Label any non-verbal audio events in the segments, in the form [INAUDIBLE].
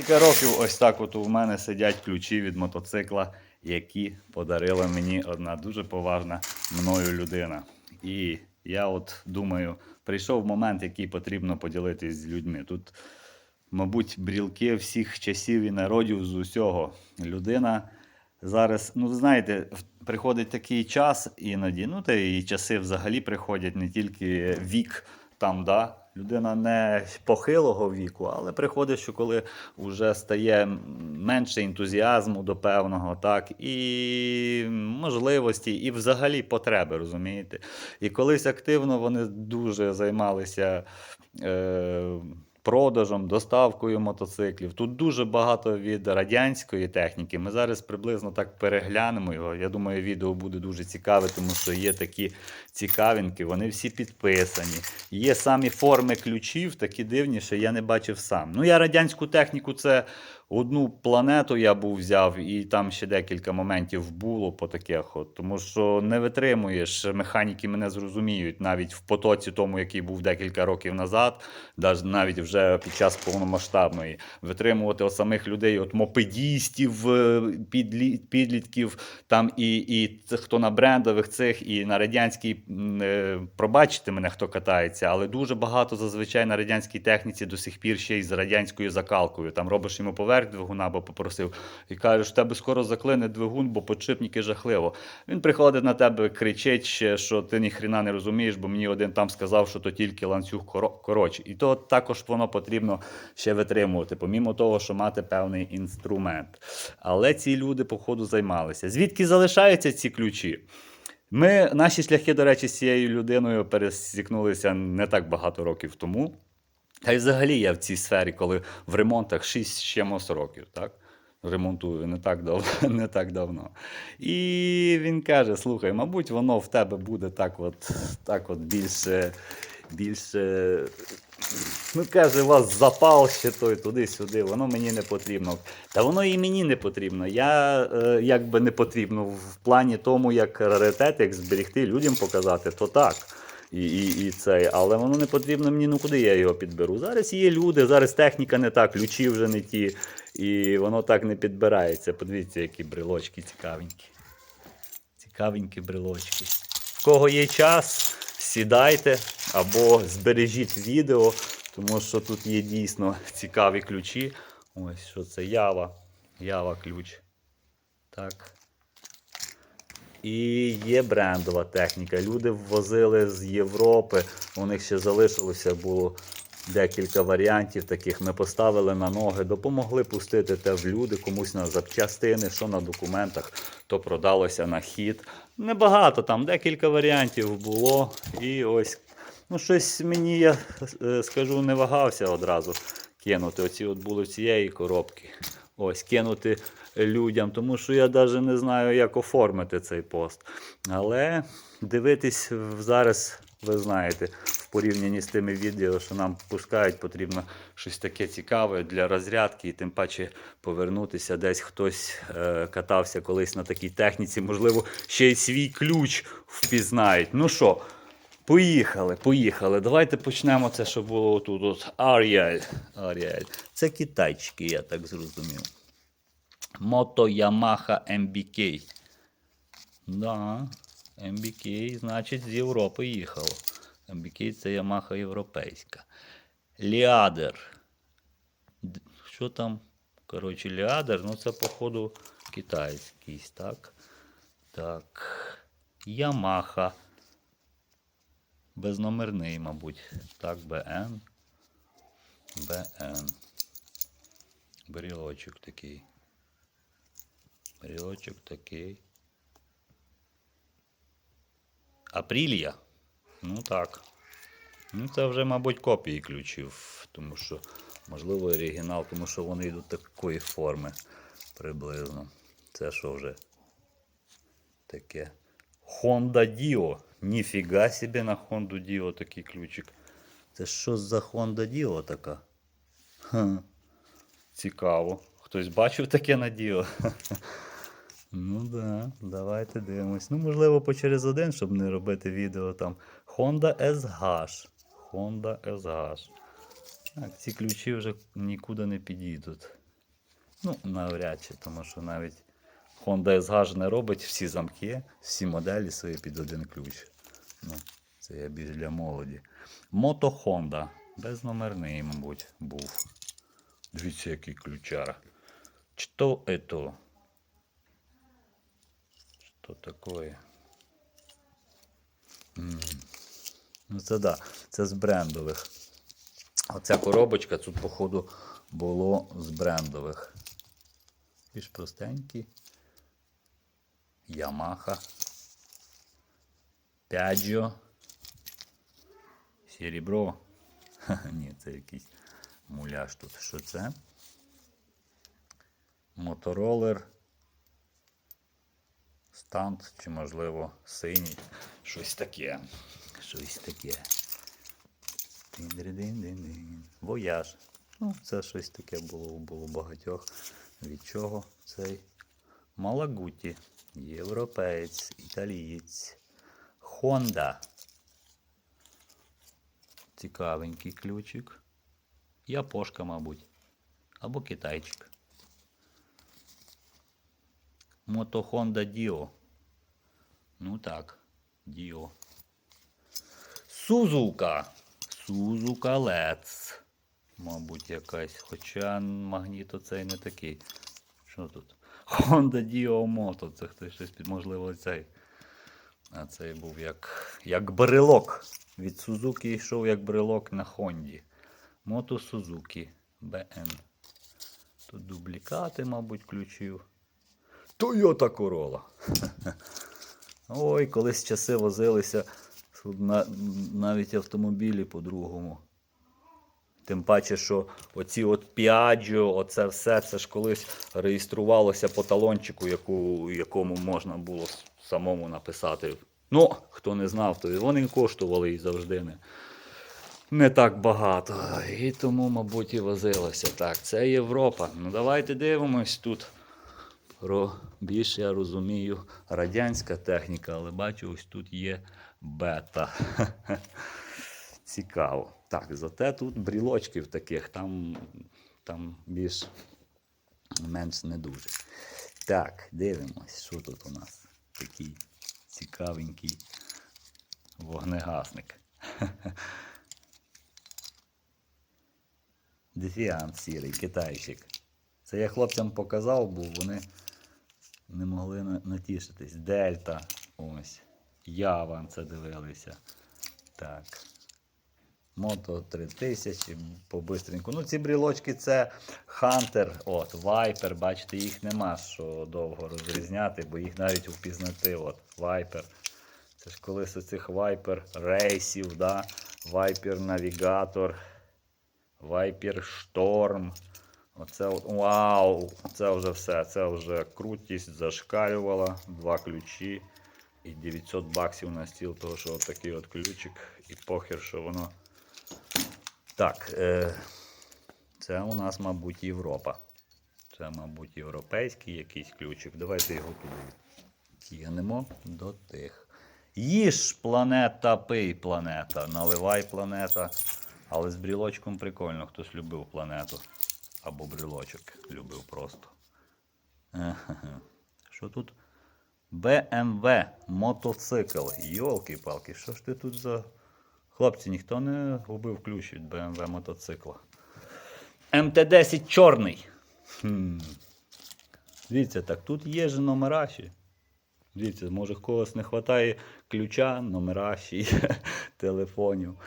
Кілька років ось так от у мене сидять ключі від мотоцикла, які подарила мені одна дуже поважна мною людина. І я от думаю, прийшов момент, який потрібно поділитись з людьми. Тут, мабуть, брілки всіх часів і народів з усього. Людина зараз, ну знаєте, приходить такий час іноді, ну та і часи взагалі приходять не тільки вік там, да. Людина не похилого віку, але приходить, що коли вже стає менше ентузіазму до певного, так, і можливості, і взагалі потреби, розумієте? І колись активно вони дуже займалися. Е- Продажем, доставкою мотоциклів. Тут дуже багато від радянської техніки. Ми зараз приблизно так переглянемо його. Я думаю, відео буде дуже цікаве, тому що є такі цікавинки, вони всі підписані. Є самі форми ключів, такі дивні, що я не бачив сам. Ну, я радянську техніку, це одну планету я був взяв, і там ще декілька моментів було по таких. От, тому що не витримуєш, механіки мене зрозуміють навіть в потоці, тому, який був декілька років назад, навіть вже під час повномасштабної, витримувати от самих людей, от мопедістів, е, підлі, підлітків, там і, і хто на брендових цих, і на радянській, е, пробачте мене, хто катається, але дуже багато зазвичай на радянській техніці до сих пір ще й з радянською закалкою. Там робиш йому поверх двигуна, бо попросив, і кажеш, в тебе скоро заклине двигун, бо подшипники жахливо. Він приходить на тебе, кричить, що ти ніхрена не розумієш, бо мені один там сказав, що то тільки ланцюг коро- коротший. І то також воно потрібно ще витримувати, помімо того, що мати певний інструмент. Але ці люди, походу, займалися. Звідки залишаються ці ключі? Ми, наші шляхи, до речі, з цією людиною пересікнулися не так багато років тому. Та й взагалі я в цій сфері, коли в ремонтах 6 з чимось років, так? Ремонтую не так, давно, [LAUGHS] не так давно. І він каже: слухай, мабуть, воно в тебе буде так от, так от більше, більше. Ну, каже, у вас запал ще той туди-сюди, воно мені не потрібно. Та воно і мені не потрібно. Я е, якби не потрібно в плані тому, як раритет, як зберегти людям показати, то так. І, і, і цей, але воно не потрібно мені, ну куди я його підберу. Зараз є люди, зараз техніка не та, ключі вже не ті, і воно так не підбирається. Подивіться, які брелочки цікавенькі. Цікавенькі брелочки. В кого є час, сідайте або збережіть відео, тому що тут є дійсно цікаві ключі. Ось що це Ява. Ява ключ. Так. І є брендова техніка. Люди ввозили з Європи. У них ще залишилося було декілька варіантів таких. Ми поставили на ноги, допомогли пустити те в люди, комусь на запчастини, що на документах, то продалося на хід. Небагато, там декілька варіантів було. І ось, ну щось мені, я е, скажу, не вагався одразу кинути. Оці от були цієї коробки. Ось, кинути людям, тому що я навіть не знаю, як оформити цей пост. Але дивитись зараз, ви знаєте, в порівнянні з тими відео, що нам пускають, потрібно щось таке цікаве для розрядки, і тим паче повернутися. Десь хтось е, катався колись на такій техніці, можливо, ще й свій ключ впізнають. Ну що? Поїхали, поїхали. Давайте почнемо це, що було тут. От Аріель. Аріель. Це китайчики, я так зрозумів. Мото Yamaha MBK. Да, MBK, значить, з Європи їхало. MBK це Yamaha європейська. Ліадер. Що там? Коротше, Ліадер, ну це, походу, китайський, так? Так. Yamaha. Безномерний, мабуть. Так, БН. БН. Брілочок такий. Брілочок такий. Апрілія? Ну так. Ну, це вже, мабуть, копії ключів, тому що, можливо, оригінал, тому що вони йдуть такої форми приблизно. Це що вже таке? Honda Dio. Ніфіга собі на Honda Dio такий ключик. Це що за Honda Dio така? Ха. Цікаво. Хтось бачив таке на Dio? [LAUGHS] Ну да, давайте дивимось. Ну, можливо, по через один, щоб не робити відео там. Honda SH. Honda SH. Так, ці ключі вже нікуди не підійдуть. Ну, навряд чи, тому що навіть Honda SH не робить всі замки, всі моделі свої під один ключ. Ну, це я більш для молоді. Мото Honda. Безномерний, мабуть, був. Дивіться, який ключара. Что это? Что такое? Ну це да, це з брендових. Оця коробочка тут, походу, було з брендових. Більш простенький. Ямаха. Пяджо. Серебро. Ха-ха, Ні, це якийсь муляж тут. Що це? Моторолер. Станд, чи, можливо, синій. Щось таке. Щось таке. Вояж. Ну, це щось таке було, було багатьох. Від чого цей? Малагуті. Європеєць, італієць. Honda. Цікавенький ключик. Япошка, мабуть. Або китайчик. Мото Honda Dio. Ну так, Dio. Сузука. Сузука Лец. Мабуть, якась. Хоча магніт оцей не такий. Що тут? Honda Dio Moto. Це хтось щось під, можливо, цей. А цей був як, як брелок. Від Сузуки йшов як брелок на Хонді. Мото Сузуки BN. Тут дублікати, мабуть, ключів. Toyota Corolla. Ой, колись часи возилися навіть автомобілі по-другому. Тим паче, що оці от Piaggio, оце все, це ж колись реєструвалося по талончику, яку, якому можна було самому написати. Ну, хто не знав, то вони коштували і завжди не, не так багато. І тому, мабуть, і возилося. Так, це Європа. Ну давайте дивимось тут. Більше я розумію радянська техніка, але бачу, ось тут є бета. [LAUGHS] Цікаво. Так, зате тут брілочків таких, там, там більш менш не дуже. Так, дивимось, що тут у нас такий цікавенький вогнегасник. [LAUGHS] Дефіант сірий, китайчик. Це я хлопцям показав, бо вони не могли натішитись. Дельта. Ось. Ява це дивилися. Так. Мото 3000 по-бистреньку. Ну, ці брілочки це Hunter, от, Viper, бачите, їх нема що довго розрізняти, бо їх навіть впізнати. От, Viper. Це ж колись оцих Viper рейсів, да? Viper Navigator, Viper Storm. Оце вау! Це вже все. Це вже крутість зашкалювала. Два ключі. І 900 баксів на стіл, того що от такий от ключик. І похер, що воно. Так, е, це у нас, мабуть, Європа. Це, мабуть, європейський якийсь ключик. Давайте його туди кинемо до тих. Їж планета, пий планета, наливай планета. Але з брілочком прикольно, хтось любив планету. Або брілочок любив просто. [LAUGHS] Що тут? BMW мотоцикл. Йолки-палки, що ж ти тут за. Хлопці, ніхто не губив ключ від BMW мотоцикла. МТ-10 чорний. Хм. Дивіться, так тут є ж номера ще. Дивіться, може когось не вистачає ключа, номера ще [LAUGHS] телефонів.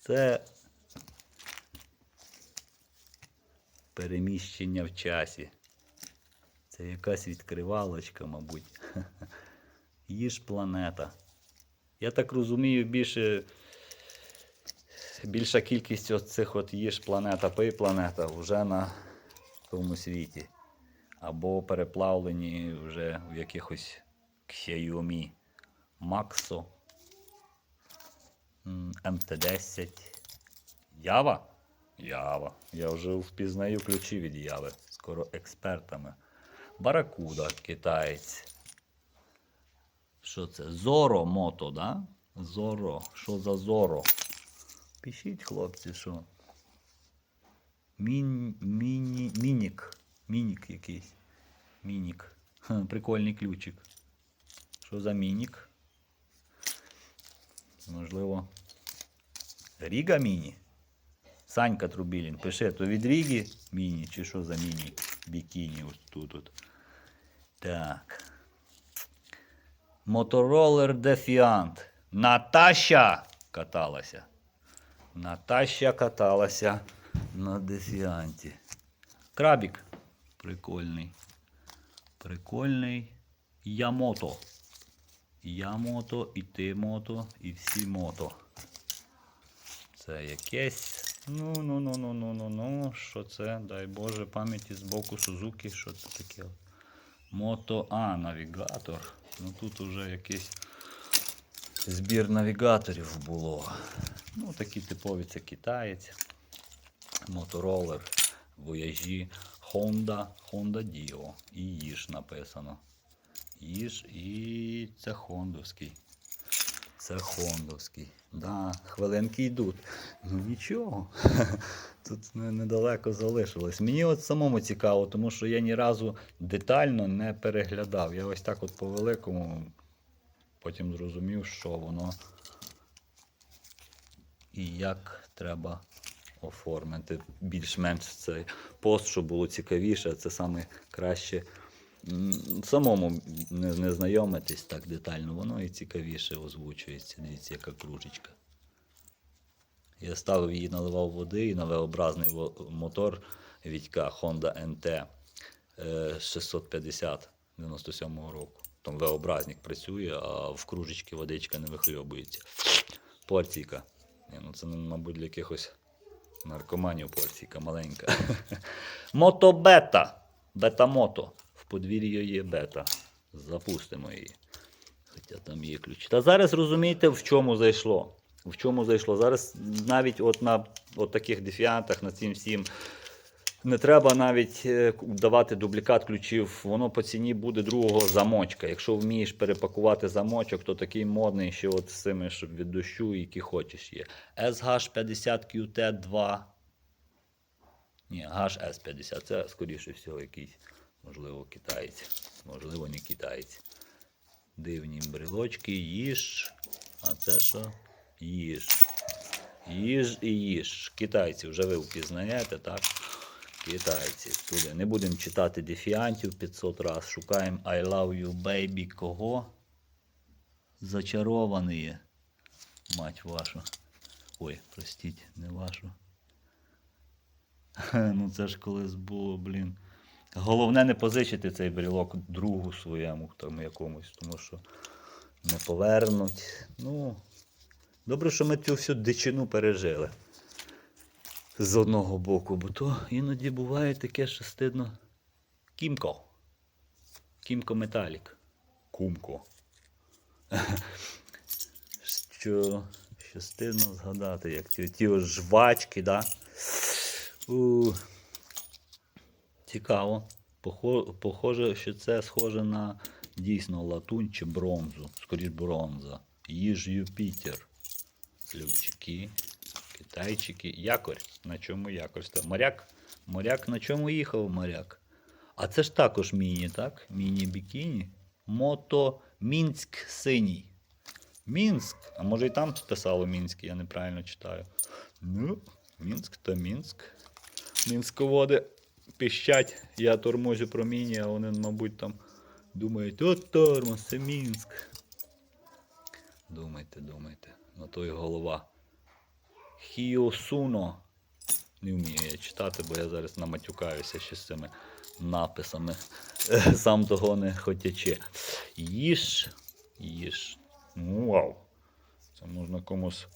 Це переміщення в часі. Це якась відкривалочка, мабуть. [LAUGHS] Їж планета. Я так розумію, більше, більша кількість от цих от їж планета, пий планета вже на тому світі. Або переплавлені вже в якихось Xiaomi Maxo, МТ-10. Ява? Ява. Я вже впізнаю ключі від Яви. Скоро експертами. Баракуда, китаєць. Що це? Зоро мото, да? Зоро. Що за зоро? Пишіть, хлопці, що. Міні, міні, Мінік. Мінік якийсь. Мінік. Ха, прикольний ключик. Що за мінік? Можливо. Ріга міні. Санька Трубілін, пише, то від Ріги міні, чи що за міні? Бікіні ось тут. От. Так. Моторолер Дефіант. Наташа каталася. Наташа каталася на Дефіанті. Крабік. Прикольний. Прикольний. Ямото. Ямото, і ти мото, і всі мото. Це якесь. Ну, ну, ну, ну, ну, ну, ну. Що це? Дай Боже, пам'яті з боку Сузуки. Що це таке? Мото А, навігатор. Ну тут уже якийсь збір навігаторів було. Ну, такі типові це китаєць. Моторолер, вояжі, Honda, Honda Dio. І їж написано. Їж і це хондовський. Це хондовський. Да, хвилинки йдуть. Ну нічого. [LAUGHS] Тут недалеко залишилось. Мені от самому цікаво, тому що я ні разу детально не переглядав. Я ось так от по великому потім зрозумів, що воно і як треба оформити більш-менш цей пост, щоб було цікавіше. Це саме краще самому не, не знайомитись так детально, воно і цікавіше озвучується. Дивіться, яка кружечка. Я ставив її, наливав води і на V-образний мотор Вітька Honda NT е, 650 97-го року. Там V-образник працює, а в кружечки водичка не вихльобується. Порційка. Ну це, мабуть, для якихось наркоманів порційка маленька. [LAUGHS] Мотобета. Бета-мото. В подвір'ї є бета. Запустимо її. Хоча там є ключ. Та зараз розумієте, в чому зайшло. В чому зайшло? Зараз навіть от на от таких дефіантах, на цим всім, не треба навіть е, давати дублікат ключів, воно по ціні буде другого замочка. Якщо вмієш перепакувати замочок, то такий модний, що от з цими, щоб від дощу, які хочеш є. SH50QT2. Ні, HS50. Це, скоріше всього, якийсь, можливо, китаєць. Можливо, не китаєць. Дивні брелочки, їж. А це що? Їж. Їж і їж. Китайці вже ви впізнаєте, так? Китайці. Туди. Не будемо читати дефіантів 500 раз. Шукаємо I love you, baby. Кого? Зачарований є. Мать вашу. Ой, простіть, не вашу. [LAUGHS] Ну це ж колись було, блін. Головне не позичити цей брілок другу своєму там якомусь, тому що не повернуть. Ну, добре, що ми цю всю дичину пережили. З одного боку, бо то іноді буває таке, що стидно. Кімко. Кімко Металік. Кумко. [LAUGHS] Що, що стидно згадати, як ті, ті жвачки, да? У, цікаво. Похоже, що це схоже на дійсно латунь чи бронзу. Скоріш бронза. Їж Юпітер. Ключики, китайчики. Якорь. На чому якорь? Моряк. Моряк на чому їхав моряк? А це ж також міні, так? Міні-бікіні. Мото Мінськ синій. Мінськ. А може і там писало Мінськ, я неправильно читаю. Ну, Мінськ то Мінськ. Мінсьководи піщать, я тормозю проміні, а вони, мабуть, там думають, от тормоз, це Мінськ. Думайте, думайте. На то й голова. Хіосуно. Не вмію я читати, бо я зараз наматюкаюся ще з цими написами. [LAUGHS] Сам того не хотячи. Їж, їж. Ну, вау. Це можна комусь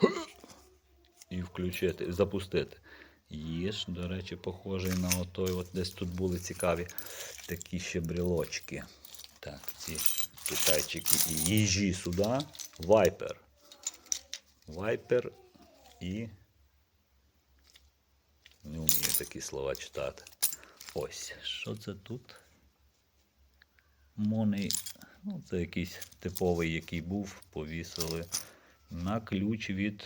[CLEARS THROAT] і включити, і запустити. Їж, до речі, похожий на отой, от десь тут були цікаві такі ще брелочки. Так, ці китайчики і їжі сюди. Вайпер. Вайпер і. Не вмію такі слова читати. Ось, що це тут? Монey. Ну, це якийсь типовий, який був, повісили на ключ від.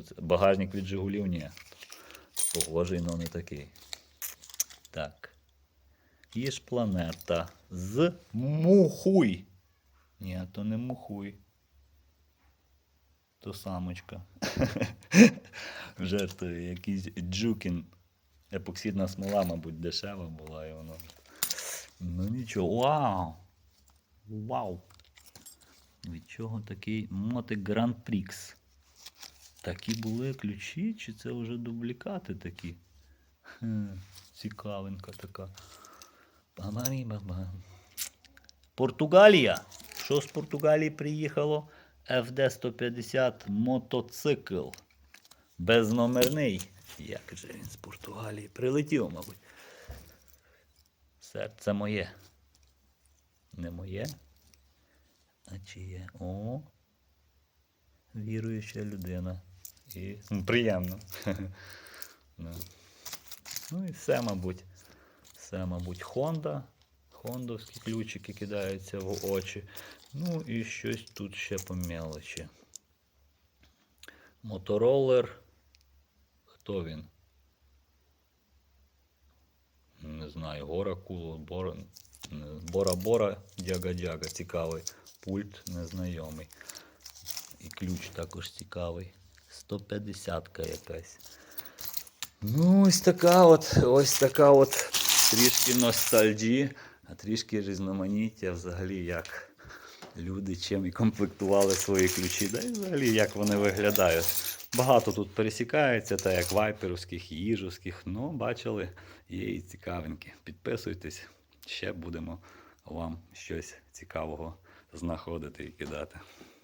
Це? Багажник від Жигулів? Ні. Похожий, але не такий. Так. І ж планета з мухуй. Ні, то не мухуй. То самочка. [LAUGHS] Жертвує якийсь джукін. Епоксидна смола, мабуть, дешева була і воно. Ну нічого. Вау! Вау! Від чого такий мотик Grand Prix? Такі були ключі, чи це вже дублікати такі? Хм, цікавинка така. Бабам. Португалія. Що з Португалії приїхало? FD-150 мотоцикл. Безномерний. Як же він з Португалії прилетів, мабуть. Серце моє. Не моє. А чиє? О. Віруюча людина. І м, приємно. [LAUGHS] Ну. ну і все, мабуть. Все, мабуть, Honda. Хондовські ключики кидаються в очі. Ну і щось тут ще по мелочі. Мотороллер. Хто він? Не знаю, Гора Куло, Бора, Бора Бора, Дяга Дяга, цікавий. Пульт незнайомий. І ключ також цікавий. 150-ка якась. Ну, ось така от, ось така от трішки ностальджі, а трішки різноманіття взагалі, як люди чим і комплектували свої ключі, да і взагалі як вони виглядають. Багато тут пересікається, так як вайперовських, їжовських, ну, бачили, є і цікавинки. Підписуйтесь, ще будемо вам щось цікавого знаходити і кидати.